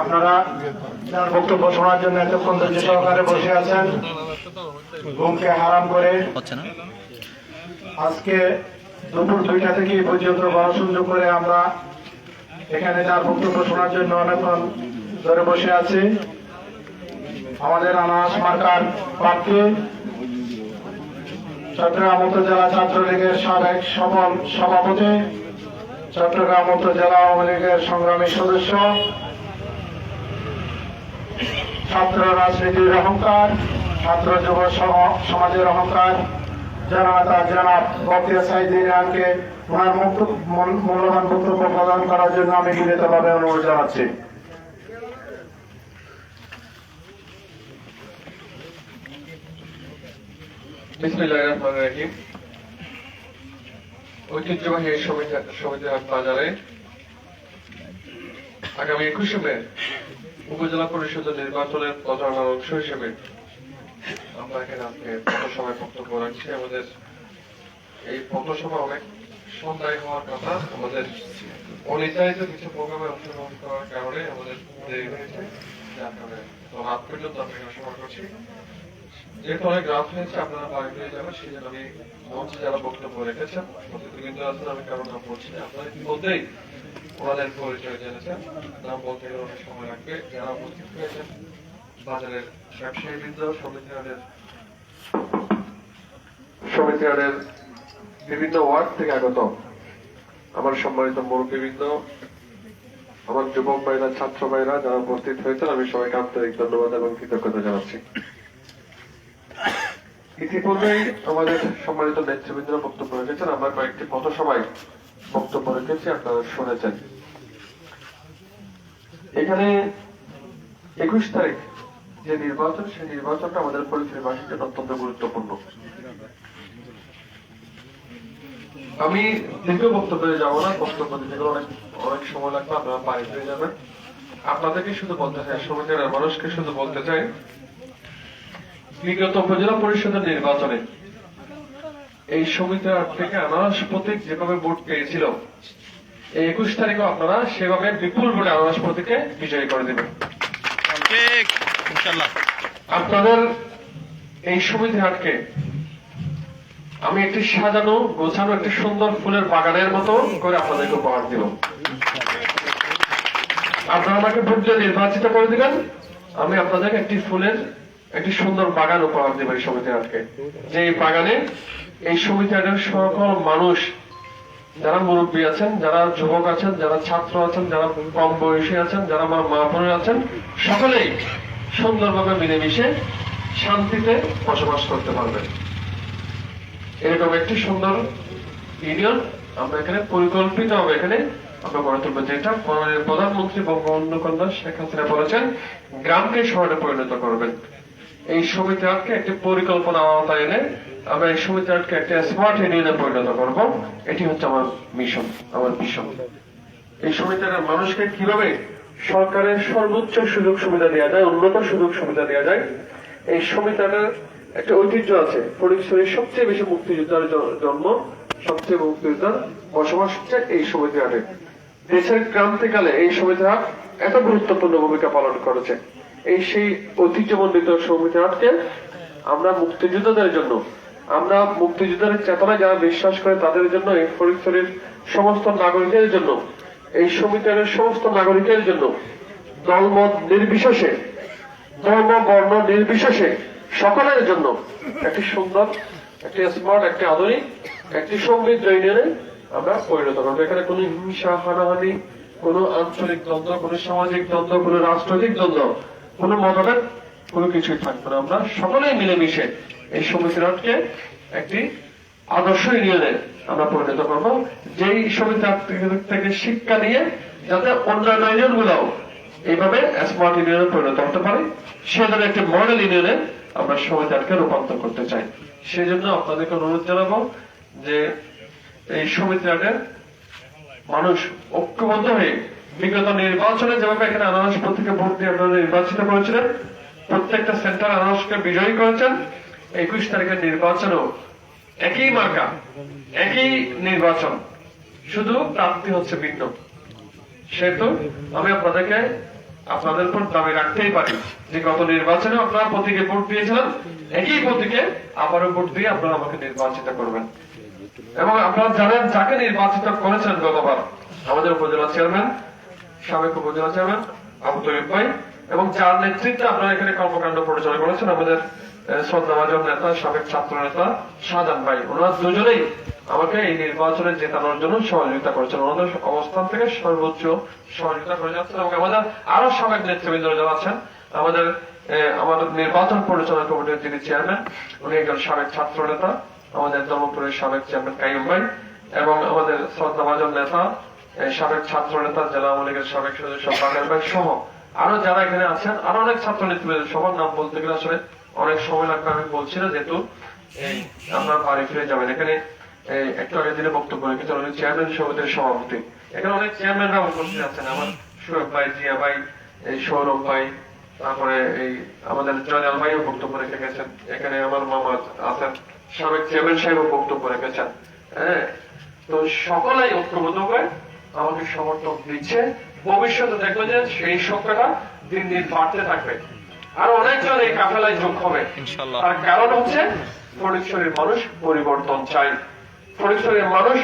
আপনারা বক্তব্য শোনার জন্য এতক্ষণ ধৈর্য সহকারে বসে আছেন। ঘুমকে হারাম করে আজকে দুপুর দুইটা থেকে পর্যন্ত করে আমরা এখানে যার বক্তব্য শোনার জন্য অনেকক্ষণ ধরে বসে আছি। আমাদের আনাস মার্কার প্রার্থী চট্টগ্রাম উপজেলা ছাত্রলীগের সাবেক সফল সভাপতি চট্টগ্রাম উপজেলা আওয়ামী লীগের সংগ্রামী সদস্য ছাত্র রাজনীতির অহংকার, ছাত্র যুব সমাজের অহংকার। জননেতা জনাব বকিয়া সাইদিনানকে ওনার মূল্যবান বক্তব্য প্রদান করার জন্য আমি বিনীতভাবে অনুরোধ জানাচ্ছি। ঐতিহ্যবাহী সমিতি বাজারে আগামী একুশে মে উপজেলা পরিষদের নির্বাচনের প্রচারণার অংশ হিসেবে আমরা এখানে আজকে পথসভায় বক্তব্য রাখছি। আমাদের এই পথসভা অনেক সন্ধ্যায় হওয়ার কথা। আমাদের অনির্ধারিত কিছু প্রোগ্রামে অংশগ্রহণ করার কারণে আমাদের দেরি হয়েছে। যার কারণে তো রাত পর্যন্ত করছি। যেহেতু অনেক রাত হয়েছে, আপনারা বাড়ি ফিরে যাবেন, সেই জন্য আমি মঞ্চে যারা বক্তব্য রেখেছেন অতিথিবৃন্দ আছেন, আমি কারও নাম বলছি আপনারা ইতিমধ্যেই ওনাদের পরিচয় জেনেছেন। নাম বলতে গেলে অনেক সময় লাগবে। যারা উপস্থিত হয়েছেন বাজারের ব্যবসায়ী বৃন্দ সমিতি হাটের বিভিন্ন ওয়ার্ড থেকে আগত আমার সম্মানিত মুরব্বীবৃন্দ, আমার যুবক ভাইরা, ছাত্র ভাইরা যারা উপস্থিত হয়েছেন, আমি সবাইকে আন্তরিক ধন্যবাদ এবং কৃতজ্ঞতা জানাচ্ছি। ইতিপূর্বেই আমাদের সম্মানিত নেতৃবৃন্দরা বক্তব্য রেখেছেন, আমরা কয়েকটি পথসভায় বক্তব্য রেখেছি, আপনারা শুনেছেন। এখানে একুশ তারিখ যে নির্বাচন, সেই নির্বাচনটা আমাদের পরিচয়বাসীর জন্য অত্যন্ত গুরুত্বপূর্ণ। আমি দীর্ঘ বক্তব্যে যাব না, বক্তব্য দিতে অনেক অনেক সময় লাগবে, আপনারা বাড়ি ফিরে যাবেন। আপনাদেরকে শুধু বলতে চাই সমিতির মানুষকে শুধু বলতে চাই, বিগত উপজেলা পরিষদের নির্বাচনে এই সমিতি থেকে আনারস প্রতীক যেভাবে ভোট পেয়েছিল এই একুশ তারিখও আপনারা সেভাবে বিপুল ভোটে আনারস প্রতীকে বিজয়ী করে দেবেন। আপনাদের এই সমিতি হাটকে আমি একটি সাজানো গোছানো একটি সুন্দর ফুলের বাগানের মতো করে আপনাদেরকে উপহার দিব। আপনারা আমাকে ভোট দিয়ে নির্বাচিত করে দিবেন আমি আপনাদেরকে একটি ফুলের একটি সুন্দর বাগান উপহার দেব এই সমিতি হাটকে যে এই বাগানে এই হাটের সকল মানুষ, যারা মুরব্বী আছেন, যারা যুবক আছেন, যারা ছাত্র আছেন, যারা কম বয়সী আছেন, যারা আমার মা বোনের আছেন, সকলেই সুন্দরভাবে মিলেমিশে শান্তিতে বসবাস করতে পারবেন। এরকম একটি সুন্দর ইউনিয়ন আমরা এখানে পরিকল্পিত হবে। এখানে আমরা গড়ে তুলবো যেটা প্রধানমন্ত্রী বঙ্গবন্ধু কন্যা শেখ হাসিনা বলেছেন, গ্রামকে শহরে পরিণত করবেন। এই সমিতি আটকে একটি পরিকল্পনা আওতায় এনে আমরা এই সমিতি একটা স্মার্ট ইউনিয়নে পরিণত করব। এটি হচ্ছে আমার মিশন আমার মিশন এই সমিতির মানুষকে কীভাবে সরকারের সর্বোচ্চ সুযোগ সুবিধা দেওয়া যায়, উন্নত সুযোগ সুবিধা দেওয়া যায়, এই সমিতিটার একটা ঐতিহ্য আছে। ফটিকছড়ির সবচেয়ে বেশি মুক্তিযোদ্ধার জন্ম, সবচেয়ে মুক্তিযোদ্ধার বসবাস হচ্ছে এই সমিতি দেশের ক্রান্তিকালে এই সমিতি এত গুরুত্বপূর্ণ ভূমিকা পালন করেছে। এই সেই ঐতিহ্যমণ্ডিত হাটকে আমরা মুক্তিযোদ্ধাদের জন্য, আমরা মুক্তিযোদ্ধাদের চেতনায় যারা বিশ্বাস করে তাদের জন্য, এই ফরিদপুরের সমস্ত নাগরিকের জন্য, এই সমিতির সমস্ত নাগরিকের জন্য দলমত নির্বিশেষে, ধর্ম, বর্ণ নির্বিশেষে সকলের জন্য একটি সুন্দর, একটি স্মার্ট একটি আধুনিক, একটি সমৃদ্ধ ইউনিয়নে আমরা পরিণত করব এখানে কোনো হিংসা, হানাহানি, কোনো আঞ্চলিক দ্বন্দ্ব, কোনো সামাজিক দ্বন্দ্ব, কোনো রাজনৈতিক দ্বন্দ্ব কোনো মতভেদ, কোনো কিছুই থাকবে না। আমরা সকলেই মিলেমিশে এই সমিতিরাটকে একটি আদর্শ ইউনিয়নে আমরা পরিণত করব, যেই সমিতি থেকে শিক্ষা নিয়ে যাতে অন্যান্য ইউনিয়ন গুলাও এইভাবে স্মার্ট ইউনিয়নে পরিণত হতে পারে সেজন্য একটি মডেল ইউনিয়নে আমরা সমিতিকে রূপান্তর করতে চাই। সেজন্য আপনাদেরকে অনুরোধ জানাব যে এই সমিতিটাকে মানুষ ঐক্যবদ্ধ হয়ে বিগত নির্বাচনে যেভাবে এখানে আনারস প্রতীকে ভোট দিয়ে আপনারা নির্বাচিত করেছিলেন, প্রত্যেকটা সেন্টার আনারসকে বিজয়ী করেছেন। একুশ তারিখের নির্বাচনেও একই মার্কা, একই নির্বাচন। শুধু প্রাপ্তি হচ্ছে ভিন্ন। সেহেতু আমি আপনাদেরকে আপনাদের উপর দাবি রাখতেই পারি যে গত নির্বাচনে আপনারা প্রতীকে ভোট দিয়েছিলেন, একই প্রতীকে আবারও ভোট দিয়ে আপনারা আমাকে নির্বাচিত করবেন। এবং আপনারা জানেন যাকে নির্বাচিত করেছেন গতবার, আমাদের উপজেলা চেয়ারম্যান সাবেক উপজেলা চেয়ারম্যান আবু তরিফ ভাই এবং যার নেতৃত্বে আপনারা এখানে কর্মকাণ্ড পরিচালনা করেছেন আমাদের শ্রদ্ধাভাজন নেতা, সাবেক ছাত্র নেতা শাহজাহান ভাই। ওনারা দুজনেই আমাকে এই নির্বাচনে জেতানোর জন্য সহযোগিতা করেছেন। ওনাদের অবস্থান থেকে সর্বোচ্চ সহযোগিতা করে যাচ্ছেন এবং আমাদের আরও সাবেক নেতৃবৃন্দ যারা আছেন, আমাদের নির্বাচন পরিচালনা কমিটির যিনি চেয়ারম্যান, উনি একজন সাবেক ছাত্র নেতা, আমাদের ধর্মপুরের সাবেক চেয়ারম্যান কাইম ভাই এবং আমাদের শ্রদ্ধাভাজন নেতা সাবেক ছাত্র নেতা জেলা আওয়ামী লীগের সাবেক সদস্য বাগের ভাই সহ আরও যারা এখানে আছেন, আরও অনেক ছাত্র নেতৃবৃন্দ সবার নাম বলতে গেলে আসলে অনেক সময় লাগবে, আমি বলছি না যেহেতু আপনার বাড়ি ফিরে যাবেন। এখানে একটু আগে দিনে বক্তব্য রেখেছেন উনি চেয়ারম্যান সমিতির সভাপতি। এখানে অনেক চেয়ারম্যানরা উপস্থিত আছেন, আমার সুয়েব ভাই, জিয়া ভাই সৌরভ ভাই, তারপরে এই, আমাদের জয়নাল ভাইও বক্তব্য রেখে গেছেন। এখানে আমার মামা আছেন, সাবেক চেয়ারম্যান সাহেবও বক্তব্য রেখেছেন। হ্যাঁ তো সকলেই ঐক্যবদ্ধ হয়ে আমাকে সমর্থন দিচ্ছে। ভবিষ্যতে দেখবে যে সেই সংখ্যাটা দিন দিন বাড়তে থাকবে। আর অনেকজন এই কাফেলায় যোগ হবে। তার কারণ হচ্ছে ফটিকছড়ির মানুষ পরিবর্তন চাই ফটিকছড়ির মানুষ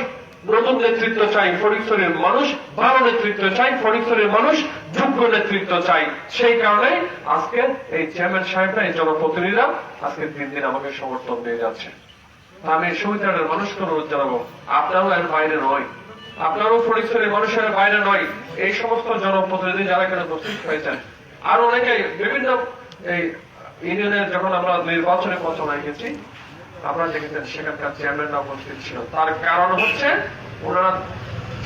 নতুন নেতৃত্ব চাই ফটিকছড়ির মানুষ ভালো নেতৃত্ব চাই ফটিকছড়ির মানুষ যোগ্য নেতৃত্ব চাই সেই কারণে আজকে এই চেয়ারম্যান সাহেবরা এই জনপ্রতিনিধিরা আজকে দিন দিন আমাকে সমর্থন দিয়ে যাচ্ছে। আমি সুবিধার মানুষকে অনুরোধ জানাব। আপনারও এর বাইরে নয়। আপনারও ফরিদপুরের মানুষের বাইরে নয়, এই সমস্ত জনপ্রতিনিধি যারা এখানে উপস্থিত হয়েছেন। আর অনেকে বিভিন্ন এই ইউনিয়নের যখন আমরা নির্বাচনে পৌঁছানো গেছি আপনারা দেখেছেন সেখানকার চেয়ারম্যানরা উপস্থিত ছিল। তার কারণ হচ্ছে, ওনারা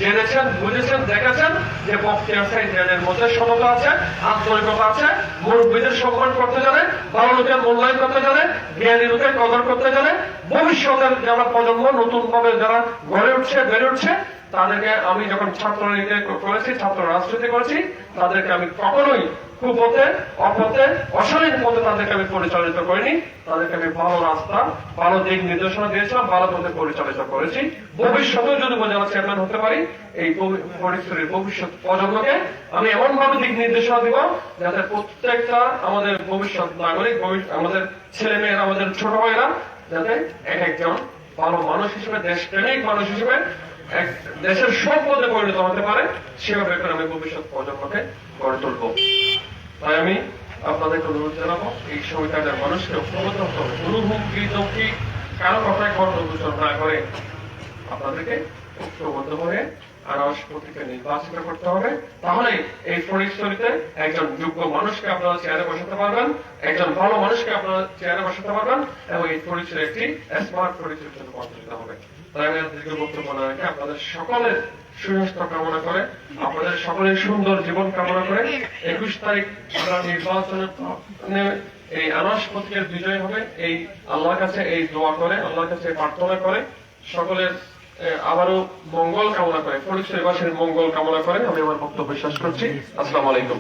জেনেছেন, বুঝেছেন, দেখেছেন যে বক্তিয়ার সাইডের মধ্যে সততা আছে, আন্তরিকতা আছে, মুরব্বীদের সম্মান করতে জানে ভালো লোকের মূল্যায়ন করতে জানে জ্ঞানী লোকের কদর করতে জানে, ভবিষ্যতের যারা প্রজন্ম নতুন ভাবে যারা গড়ে উঠছে, বেড়ে উঠছে তাদেরকে আমি যখন ছাত্র লীগে করেছি ছাত্র রাজনীতি করেছি, তাদেরকে আমি কখনোই কুপথে, অপথে, অশালীন পথে তাদেরকে আমি পরিচালিত করিনি। তাদেরকে আমি ভালো রাস্তা, ভালো দিক নির্দেশনা দিয়েছিলাম, ভালো পথে পরিচালিত করেছি। ভবিষ্যতেও যদি উপজেলা চেয়ারম্যান হতে পারি, এই পরিস্থিতির ভবিষ্যৎ প্রজন্মকে আমি এমন ভাবে দিক নির্দেশনা দিব যাতে প্রত্যেকটা আমাদের ভবিষ্যৎ নাগরিক আমাদের ছেলে মেয়েরা আমাদের ছোট ভাইরা যাতে এক একজন ভালো মানুষ হিসেবে দেশ প্রেমিক মানুষ হিসেবে এক দেশের সম্পদে পরিণত হতে পারে, সেভাবে করে আমি ভবিষ্যৎ প্রজন্মকে গড়ে তুলবো। তাই আমি আপনাদেরকে অনুরোধ জানাব, এই সময়টার মানুষকে ঐক্যবদ্ধ হবে কোনো হুমকি কারও কথায় কর্ণগোচর না করে আপনাদেরকে ঐক্যবদ্ধ হয়ে আনারস প্রতীকে নির্বাচিত করতে হবে। তাহলে এই ফরিদস্তরিতে একজন যোগ্য মানুষকে আপনারা চেয়ারে বসাতে পারবেন, একজন ভালো মানুষকে আপনারা চেয়ারে বসাতে পারবেন, এবং এই পরিচয় একটি স্মার্ট পরিচয়ের জন্য পরিচালিত হবে। আপনাদের সকলের সুন্দর জীবন কামনা করে, একুশ তারিখ আমরা এই আনাস প্রতীকের বিজয় হবে, এই আল্লাহর কাছে এই দোয়া করে, আল্লাহর কাছে প্রার্থনা করে, সকলের আবারও মঙ্গল কামনা করে ফরিদপুরবাসীর মঙ্গল কামনা করে, আমি আমার বক্তব্য শেষ করছি। আসসালামু আলাইকুম।